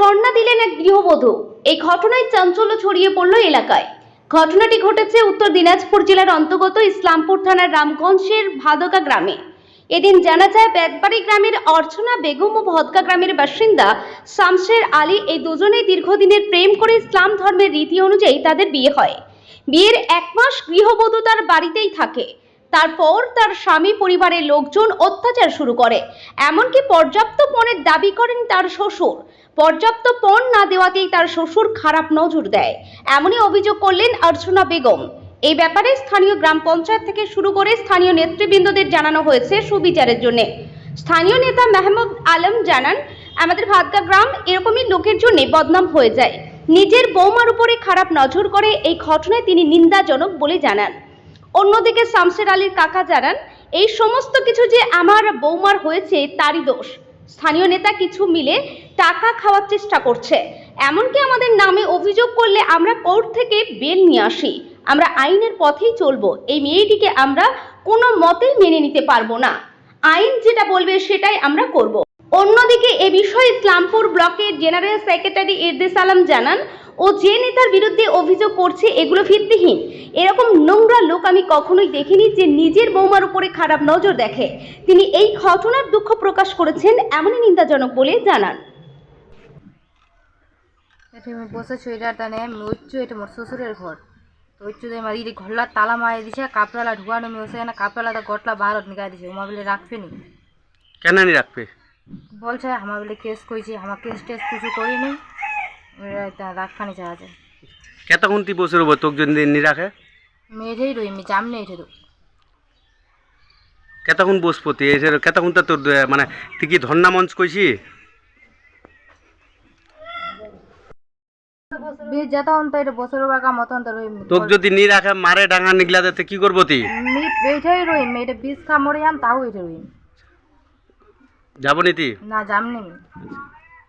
ধর্ণা দিলেন এক গৃহবধূ। এই ঘটনায় চাঞ্চল্য ছড়িয়ে পড়ল এলাকায়। ঘটনাটি ঘটেছে উত্তর দিনাজপুর জেলার অন্তর্গত ইসলামপুর থানার রামগঞ্জের ভাদকা গ্রামে। এদিন জানা যায় বেদবাড়ি গ্রামের অর্চনা বেগম ও ভদকা গ্রামের বাসিন্দা শামশের আলী এই দুজনেই দীর্ঘদিনের প্রেম করে ইসলাম ধর্মের রীতি অনুযায়ী তাদের বিয়ে হয়। বিয়ের এক মাস গৃহবধূ তার বাড়িতেই থাকে। তারপর তার স্বামী পরিবারের লোকজন অত্যাচার শুরু করে। এমনকি পর্যাপ্ত পণের দাবি করেন তার শ্বশুর। পর্যাপ্ত পণ না দেওয়াতেই তার শ্বশুর খারাপ নজর দেয়। এমনই অভিযোগ করলেন অর্চনা বেগম। এই ব্যাপারে স্থানীয় গ্রাম পঞ্চায়েত থেকে শুরু করে স্থানীয় নেতৃবৃন্দদের জানানো হয়েছে সুবিচারের জন্য। স্থানীয় নেতা মেহমুদ আলম জানান, আমাদের ভাদকা গ্রাম এরকমই লোকের জন্য বদনাম হয়ে যায়। নিজের বৌমার উপরে খারাপ নজর করে এই ঘটনায় তিনি নিন্দাজনক বলে জানান। অন্যদিকে শামসের আলীর কাকা জানান, এই সমস্ত কিছু যে আমার বৌমার হয়েছে তারই দোষ। স্থানীয় নেতা কিছু মিলে টাকা খাওয়ার চেষ্টা করছে। এমনকি আমাদের নামে অভিযোগ করলে আমরা কোর্ট থেকে বেল নিয়ে আসি। আমরা আইনের পথেই চলবো। এই মেয়েটিকে আমরা কোনো মতেই মেনে নিতে পারব না। আইন যেটা বলবে সেটাই আমরা করব। অন্যদিকে এ বিষয়ে ইসলামপুর ব্লকের জেনারেল সেক্রেটারি ইরদেস আলম জানান ও যে নেতার বিরুদ্ধে অভিযোগ করছে এগুলো ভিত্তিহীন। এরকম নোংরা লোক আমি কখনোই দেখিনি যে নিজের বৌমার উপরে খারাপ নজর দেখে। তিনি এই ঘটনার দুঃখ প্রকাশ করেছেন এমনই নিন্দাজনক বলে জানান। এটি টানে মোর শ্বশুরের ঘর। তো ঘরলা তালা দিছে কাপড়ালা ঢুকানো না কাপড়ালা গটলা বারত নিকাই দিছে। বলে রাখবে নি? কেন রাখবে? বলছে আমার বলে কেস করেছি আমার কেস টেস কিছু করিনি। রাখখানি চাওয়া যায়। কেতক্ষণ তুই বসে রবো তোকে যদি নি রাখে? মেয়েটাই রই আমি জামনে এঠে তো কেতক্ষণ বসপতি এসে কেতক্ষণ তো তোর মানে তুই কি ধর্ণা মঞ্চ কইছি? বছর তোকে যদি নি রাখে মারে ডাঙা নিগলা দিতে কি করব তুই? এইটাই রই এটা বিষ খা মরে যাম তাও এটা রই যাব নি তুই না। আমি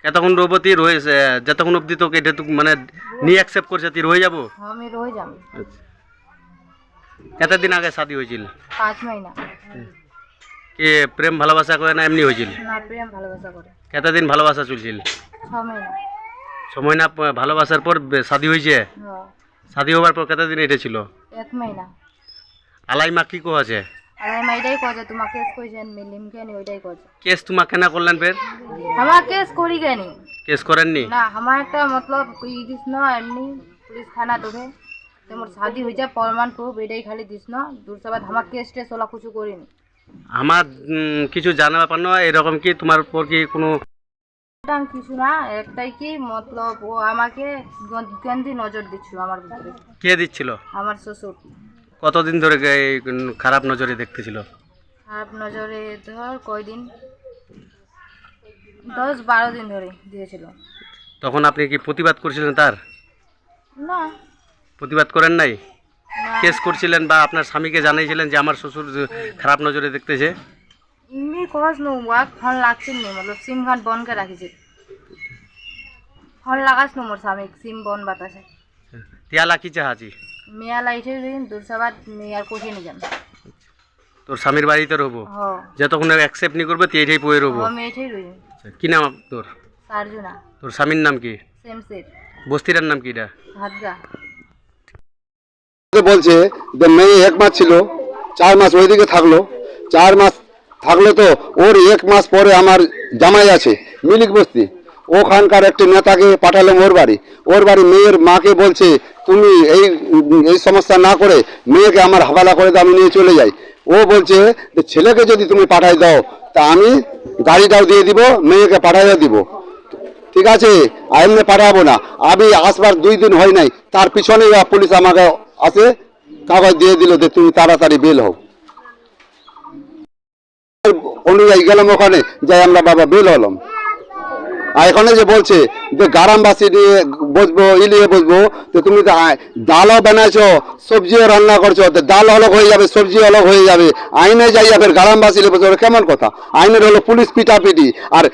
কেতক্ষণ রবো তুই রয়েছে যতক্ষণ অবধি তোকে এটা তুই মানে নি অ্যাকসেপ্ট করছে তুই রয়ে যাব? আমি রয়ে যাম। কতদিন আগে শাদি হয়েছিল? পাঁচ মাইনা কি প্রেম ভালোবাসা করে না এমনি হয়েছিল? না প্রেম ভালোবাসা করে। কতদিন ভালোবাসা চলছিল? ছ মাইনা সময় না প- ভালোবাসার পর শাদি হয়েছে? হ্যাঁ শাদি হবার পর কতদিন এটা ছিল? এক মাইনা আলাইমা কি কো আছে? আর আমি এটাই কছে তোমার কেস কইছেন মিলিম কেনি ওইটাই কছে কেস তোমার কেনা করলেন ফের? আমার কেস করি কেনি? কেস করেননি? না আমার একটা মতলব ই দিস না এমনি পুলিশ থানা তোকে। তোমার শাদি হয়েছে প্রমাণ প্রুফ এটাই খালি দিস না। দূর সবাই আমার কেস টেস ওলা কিছু করিনি। আমার কিছু জানা ব্যাপার নয় এরকম কি তোমার উপর কি কোনো কিছু না একটাই কি মতলব ও আমাকে নজর দিচ্ছিল আমার কে দিচ্ছিল? আমার শ্বশুর। কতদিন ধরে এই খারাপ নজরে দেখতেছিল? খারাপ নজরে ধর কয়দিন? দশ বারো দিন ধরে দিয়েছিল। তখন আপনি কি প্রতিবাদ করছিলেন তার? না। প্রতিবাদ করেন নাই? কেস করছিলেন বা আপনার স্বামীকে জানিয়েছিলেন যে আমার শ্বশুর খারাপ নজরে দেখতেছে? এমনি কস নো ওয়াক ফোন লাগছে নি মতলব সিম খান বন্ধ করে রাখিছে। ফোন লাগাস নো মোর স্বামী সিম বন্ধ বাতাসে। তিয়ালা কি চাহাছি? মেয়া লাইছে দিন দুরসাবাদ মেয়ার কোঠে নি যান। তোর স্বামীর বাড়িতে রবো? হ। যতক্ষণ অ্যাকসেপ্ট নি করবে তুই এটাই পয়ে রবো রই কি নাম তোর? সারজুনা। তোর স্বামীর নাম কি? Same set. বস্তিটার নাম কি এটা বলছে যে মেয়ে এক মাস ছিল চার মাস ওইদিকে থাকল। চার মাস থাকল তো ওর এক মাস পরে আমার জামাই আছে মিলিক বস্তি। ওখানকার একটি নেতাকে পাঠালাম ওর বাড়ি। ওর বাড়ি মেয়ের মাকে বলছে, তুমি এই এই সমস্যা না করে মেয়েকে আমার হাবালা করে আমি নিয়ে চলে যাই। ও বলছে, যে ছেলেকে যদি তুমি পাঠাই দাও, তা আমি গাড়িটাও দিয়ে দিব, মেয়েকে পাঠাইয়া দিব। ঠিক আছে এমনি পাঠাবো না। আমি আসবার দুই দিন হয় নাই, তার পিছনে পুলিশ আমাকে আসে কাগজ দিয়ে দিল যে তুমি তাড়াতাড়ি বেল হও। অনুযায়ী গেলাম ওখানে, যাই আমরা বাবা বেল হলাম। আর এখানে যে বলছে, যে গ্রামবাসী নিয়ে বসবো ইলিয়ে বসবো, তো তুমি তো ডালও বানাইছো, সবজিও রান্না করছ, তো ডাল অলগ হয়ে যাবে, সবজি অলগ হয়ে যাবে। আইনে যাই যাবে গ্রামবাসী নিয়ে বসবে কেমন কথা? আইনের হলো পুলিশ পিটাপিটি, আর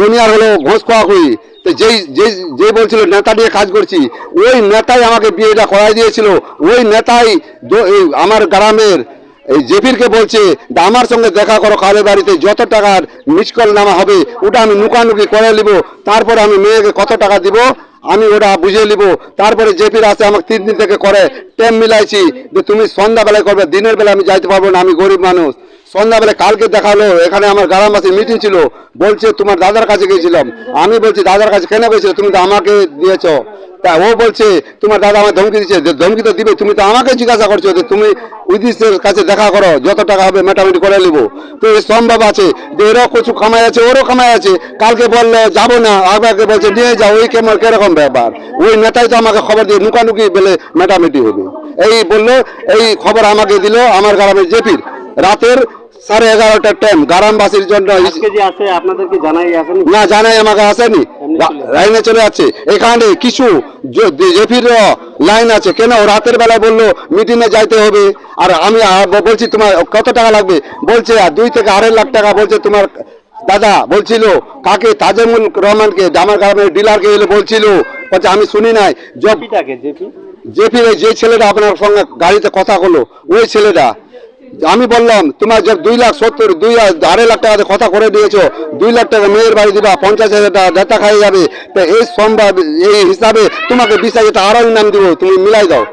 দুনিয়ার হলো ঘোষ খোয়াখুই তো যেই যেই যে বলছিল নেতা দিয়ে কাজ করছি, ওই নেতাই আমাকে বিয়েটা করাই দিয়েছিল। ওই নেতাই আমার গ্রামের এই জেফিরকে বলছে, আমার সঙ্গে দেখা করো কালের বাড়িতে যত টাকার মিস কল নামা হবে, ওটা আমি নুকানুকি করে নিব, তারপরে আমি মেয়েকে কত টাকা দিব? আমি ওটা বুঝে নিব। তারপরে জেপির আসে আমাকে তিন দিন থেকে করে টাইম মিলাইছি যে তুমি সন্ধ্যাবেলায় করবে, দিনের বেলা আমি যাইতে পারব না, আমি গরিব মানুষ। সন্ধ্যাবেলা কালকে দেখাল, এখানে আমার গ্রামবাসী মিটিং ছিল, বলছে তোমার দাদার কাছে গিয়েছিলাম। আমি বলছি, দাদার কাছে কেন গেছিল তুমি তো আমাকে দিয়েছ। তা ও বলছে, তোমার দাদা আমার ধমকি দিচ্ছে, যে ধমকি তো দিবে, তুমি তো আমাকে জিজ্ঞাসা করছ যে তুমি উদিসের কাছে দেখা করো, যত টাকা হবে মেটামেটি করে নেব। তো এই সম্ভব আছে যে এরও কিছু কামাই আছে, ওরও কামাই আছে। কালকে বলল, যাব না। আগে বলছে, নিয়ে যাও, ওই কেমন, কীরকম ব্যাপার। ওই নেতাই তো আমাকে খবর দিয়ে নুকানুকি বলে মেটামেটি হবে। এই বলল এই খবর আমাকে দিল আমার গ্রামের জেপির। রাতের সাড়ে এগারোটার টাইম গ্রামবাসীর জন্য না জানাই আমাকে আসেনি। লাইনে চলে যাচ্ছে। এখানে কিছু জেফির লাইন আছে। কেন? রাতের বেলায় বলল মিটিং এ যাইতে হবে। আর আমি বলছি তোমার কত টাকা লাগবে? বলছে আর দুই থেকে আড়াই লাখ টাকা বলছে তোমার দাদা বলছিল কাকে? তাজেমুল রহমানকে আমার গ্রামের ডিলারকে এলে বলছিল বলছে আমি শুনি নাই। জেপিটাকে জেপি? জেপি যে ছেলেটা আপনার সঙ্গে গাড়িতে কথা হলো ওই ছেলেটা। আমি বললাম তোমার যে দুই লাখ সত্তর দুই লাখ- আড়াই লাখ টাকাতে কথা করে দিয়েছ দুই লাখ টাকা মেয়ের বাড়ি দিবা পঞ্চাশ হাজার টাকা নেতা খাই যাবে তো এই সম্ভব এই হিসাবে তোমাকে বিশ হাজার টাকা আরও নাম দিব তুমি মিলাই দাও।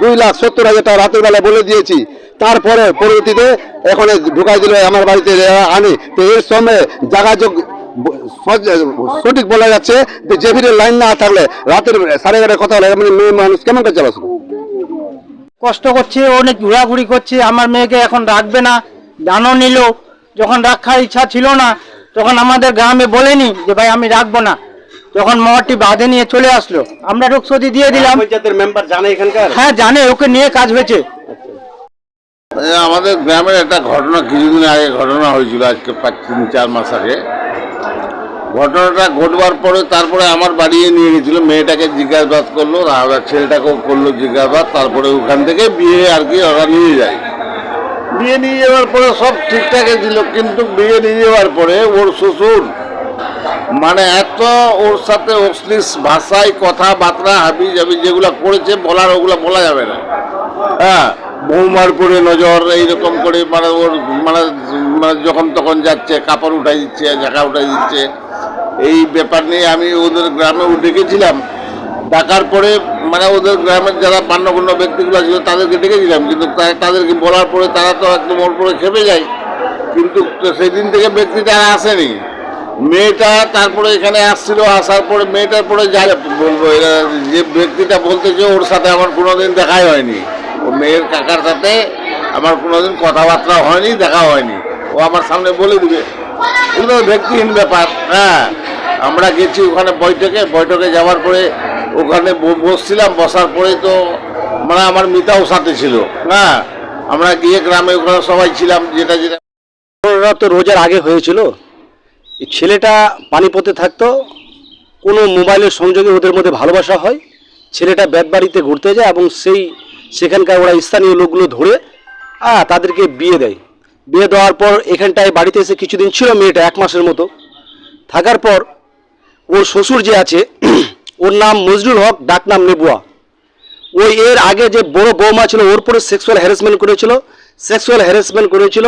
দুই লাখ সত্তর হাজার টাকা রাতের বেলা বলে দিয়েছি। তারপরে পরবর্তীতে এখন ঢুকাই দিল আমার বাড়িতে আনে। তো এর সময় যোগাযোগ সঠিক বলা যাচ্ছে যে জেভিরের লাইন না থাকলে রাতের সাড়ে এগারোটায় কথা হলে মেয়ে মানুষ কেমন করে চালাচ্ছিল কষ্ট করছে, অনেক ঘোরাঘুরি করছে। আমার মেয়েকে এখন রাখবে না জানো নিল। যখন রাখার ইচ্ছা ছিল না, তখন আমাদের গ্রামে বলেনি যে, ভাই, আমি রাখব না। যখন মহরটি বাঁধে নিয়ে চলে আসলো। আমরা রোগসদি দিয়ে দিলাম। পঞ্চায়েতের মেম্বার জানে এখানকার? হ্যাঁ জানে ওকে নিয়ে কাজ হয়েছে। আমাদের গ্রামের একটা ঘটনা কিছুদিন আগে ঘটনা হয়েছিল আজকে পাঁচ তিন চার মাস আগে। ঘটনাটা ঘটবার পরে তারপরে আমার বাড়িয়ে নিয়ে গেছিল মেয়েটাকে জিজ্ঞাসাবাদ করল আর ছেলেটাকেও করল জিজ্ঞাসাবাদ তারপরে ওখান থেকে বিয়ে আর কি ওরা নিয়ে যায়। বিয়ে নিয়ে যাওয়ার পরে সব ঠিকঠাকই ছিল কিন্তু বিয়ে নিয়ে যাওয়ার পরে ওর শ্বশুর মানে এত ওর সাথে অশ্লীল ভাষায় কথাবার্তা হাবি জাবি যেগুলো করেছে, বলার ওগুলো বলা যাবে না। হ্যাঁ বৌমার পরে নজর, এইরকম করে মানে ওর মানে মানে যখন তখন যাচ্ছে, কাপড় উঠাই দিচ্ছে, ঝাঁকা উঠাই দিচ্ছে। এই ব্যাপার নিয়ে আমি ওদের গ্রামে ডেকেছিলাম। ডাকার পরে মানে ওদের গ্রামের যারা মান্যগণ্য ব্যক্তিগুলো ছিল, তাদেরকে ডেকেছিলাম। কিন্তু তাদেরকে বলার পরে তারা তো একদম ওর পরে খেপে যায়। কিন্তু সেদিন থেকে ব্যক্তিটা আসেনি। মেয়েটা তারপরে এখানে আসছিল, আসার পরে মেয়েটার পরে যা বলব যে ব্যক্তিটা বলতেছে, ওর সাথে আমার কোনোদিন দেখাই হয়নি। ও মেয়ের কাকার সাথে আমার কোনোদিন কথাবার্তা হয়নি, দেখা হয়নি। ও আমার সামনে বলে দিবে। এগুলো ব্যক্তিহীন ব্যাপার হ্যাঁ। আমরা গেছি ওখানে বৈঠকে বৈঠকে যাওয়ার পরে ওখানে বসছিলাম, বসার পরে তো মানে আমার মিতাও সাথে ছিল হ্যাঁ। আমরা গিয়ে গ্রামে ওখানে সবাই ছিলাম, যেটা যেটা তো রোজার আগে হয়েছিল? ছেলেটা পানিপথে থাকতো কোনো মোবাইলের সংযোগে ওদের মধ্যে ভালোবাসা হয় ছেলেটা ব্যাট বাড়িতে ঘুরতে যায় এবং সেই সেখানকার ওরা স্থানীয় লোকগুলো ধরে আহ, তাদেরকে বিয়ে দেয়। বিয়ে দেওয়ার পর এখানটায় বাড়িতে এসে কিছুদিন ছিল মেয়েটা এক মাসের মতো। থাকার পর ওর শ্বশুর যে আছে ওর নাম মজরুল হক ডাক নাম নেবুয়া। ওই এর আগে যে বড় বৌমা ছিল ওর পরে সেক্সুয়াল হ্যারাসমেন্ট করেছিল সেক্সুয়াল হ্যারাসমেন্ট করেছিল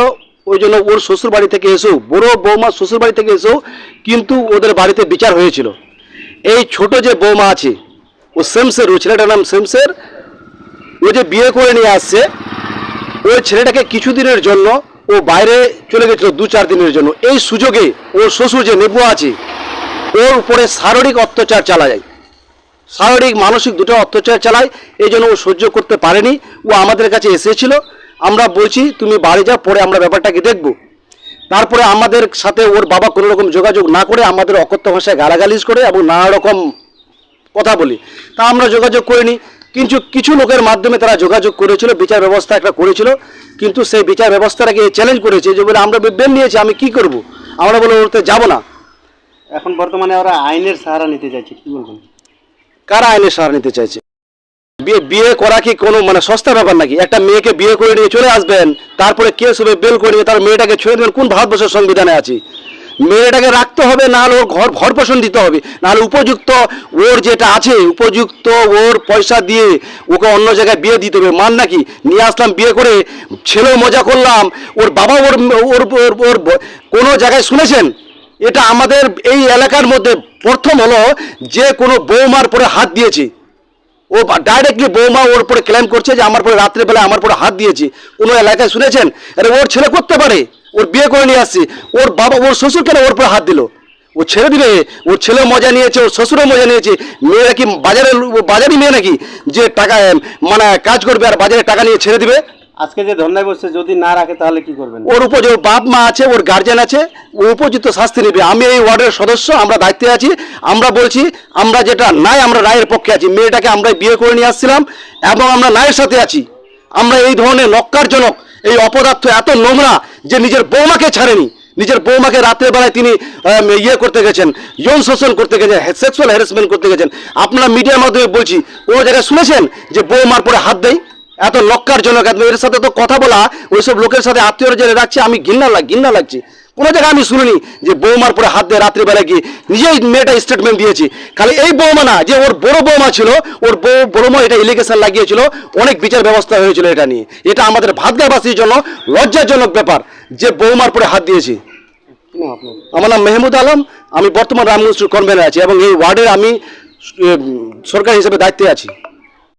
ওই জন্য ওর শ্বশুর বাড়ি থেকে এসেও, বড় বৌমা শ্বশুর বাড়ি থেকে এসেও কিন্তু ওদের বাড়িতে বিচার হয়েছিল। এই ছোট যে বৌমা আছে, ও সেমসের ওই ছেলেটার নাম সেমসের ও যে বিয়ে করে নিয়ে আসছে, ওই ছেলেটাকে কিছুদিনের জন্য ও বাইরে চলে গেছিল, দু চার দিনের জন্য। এই সুযোগে ওর শ্বশুর যে নেবু আছে, ওর উপরে শারীরিক অত্যাচার চালা যায় শারীরিক, মানসিক দুটো অত্যাচার চালায়, এই জন্য ও সহ্য করতে পারেনি। ও আমাদের কাছে এসেছিল আমরা বলছি তুমি বাড়ি যাও পরে আমরা ব্যাপারটাকে দেখব। তারপরে আমাদের সাথে ওর বাবা কোনো রকম যোগাযোগ না করে আমাদের অকথ্য ভাষায় গালাগালিজ করে এবং নানা রকম কথা বলি। তা আমরা যোগাযোগ করিনি কিন্তু কিছু লোকের মাধ্যমে তারা যোগাযোগ করেছিল বিচার ব্যবস্থা একটা করেছিল কিন্তু সেই বিচার ব্যবস্থাটাকে চ্যালেঞ্জ করেছে যে বলে আমরা বেল নিয়েছি আমি কি করব? আমরা বলে ওতে যাব না। এখন বর্তমানে ওরা আইনের সাহারা নিতে চাইছে কি বলবেন? কারা আইনের সাহারা নিতে চাইছে? বিয়ে করা কি কোনো মানে সস্তা ব্যাপার নাকি? একটা মেয়েকে বিয়ে করে নিয়ে চলে আসবেন, তারপরে কেস হবে, বেল করে নিয়ে তার মেয়েটাকে ছেড়ে দেবেন, কোন ভারতবর্ষের সংবিধানে আছে? মেয়েটাকে রাখতে হবে নাহলে ওর ঘর ঘর পোষণ দিতে হবে নাহলে উপযুক্ত ওর যেটা আছে, উপযুক্ত ওর পয়সা দিয়ে ওকে অন্য জায়গায় বিয়ে দিতে হবে। মান নাকি? নিয়ে আসলাম বিয়ে করে, ছেলেও মজা করলাম, ওর বাবা ওর ওর ওর কোনো জায়গায় শুনেছেন? এটা আমাদের এই এলাকার মধ্যে প্রথম হলো যে কোনো বৌমার পরে হাত দিয়েছে। ও ডাইরেক্টলি বৌমা ওর উপরে ক্লেম করছে যে আমার পরে রাত্রেবেলা আমার পরে হাত দিয়েছে। কোনো এলাকায় শুনেছেন? আরে ওর ছেলে করতে পারে। ওর বিয়ে করে নিয়ে আসছি। ওর বাবা, ওর শ্বশুর কেন ওর উপরে হাত দিল? ও ছেড়ে দিবে? ওর ছেলেও মজা নিয়েছে, ওর শ্বশুরও মজা নিয়েছে। মেয়ে নাকি বাজারে, বাজারই মেয়ে নাকি? যে টাকা মানে কাজ করবে আর বাজারে টাকা নিয়ে ছেড়ে দিবে? আজকে যে ধর্নায় বসছে, যদি না রাখে, তাহলে কি করবেন? ওর উপর যে বাপ মা আছে, ওর গার্জেন আছে, ও উপযুক্ত শাস্তি নেবে। আমি এই ওয়ার্ডের সদস্য, আমরা দায়িত্বে আছি। আমরা বলছি, আমরা যেটা নাই, আমরা রায়ের পক্ষে আছি। মেয়েটাকে আমরা বিয়ে করে নিয়ে আসছিলাম এবং আমরা নায়ের সাথে আছি। আমরা এই ধরনের নক্কারজনক, এই অপদার্থ এত নোংরা যে নিজের বৌমাকে ছাড়েনি। নিজের বৌমাকে রাতের বেলায় তিনি ইয়ে করতে গেছেন, যৌন শোষণ করতে গেছেন সেক্সুয়াল হ্যারাসমেন্ট করতে গেছেন। আপনারা মিডিয়ার মাধ্যমে বলছি, কোনো জায়গায় শুনেছেন যে বৌমার পরে হাত দেয়? এত লক্কারজনক এত এর সাথে তো কথা বলা, ওইসব লোকের সাথে আত্মীয় জেনে রাখছে, আমি ঘৃণা লাগ ঘৃণা লাগছে। কোনো জায়গায় আমি শুনিনি যে বৌমার পরে হাত দিয়ে রাত্রিবেলা গিয়ে নিজেই মেয়েটা স্টেটমেন্ট দিয়েছি। খালি এই বৌমা না, যে ওর বড় বৌমা ছিল, ওর বউ, বড় মা এটা ইলিগেশন লাগিয়েছিল, অনেক বিচার ব্যবস্থা হয়েছিল এটা নিয়ে। এটা আমাদের ভাতগাবাসীর জন্য লজ্জাজনক ব্যাপার, যে বৌমার পরে হাত দিয়েছি। আমার নাম মেহমুদ আলম, আমি বর্তমান রামগঞ্জ কনভেনার আছি এবং এই ওয়ার্ডের আমি সরকার হিসেবে দায়িত্বে আছি।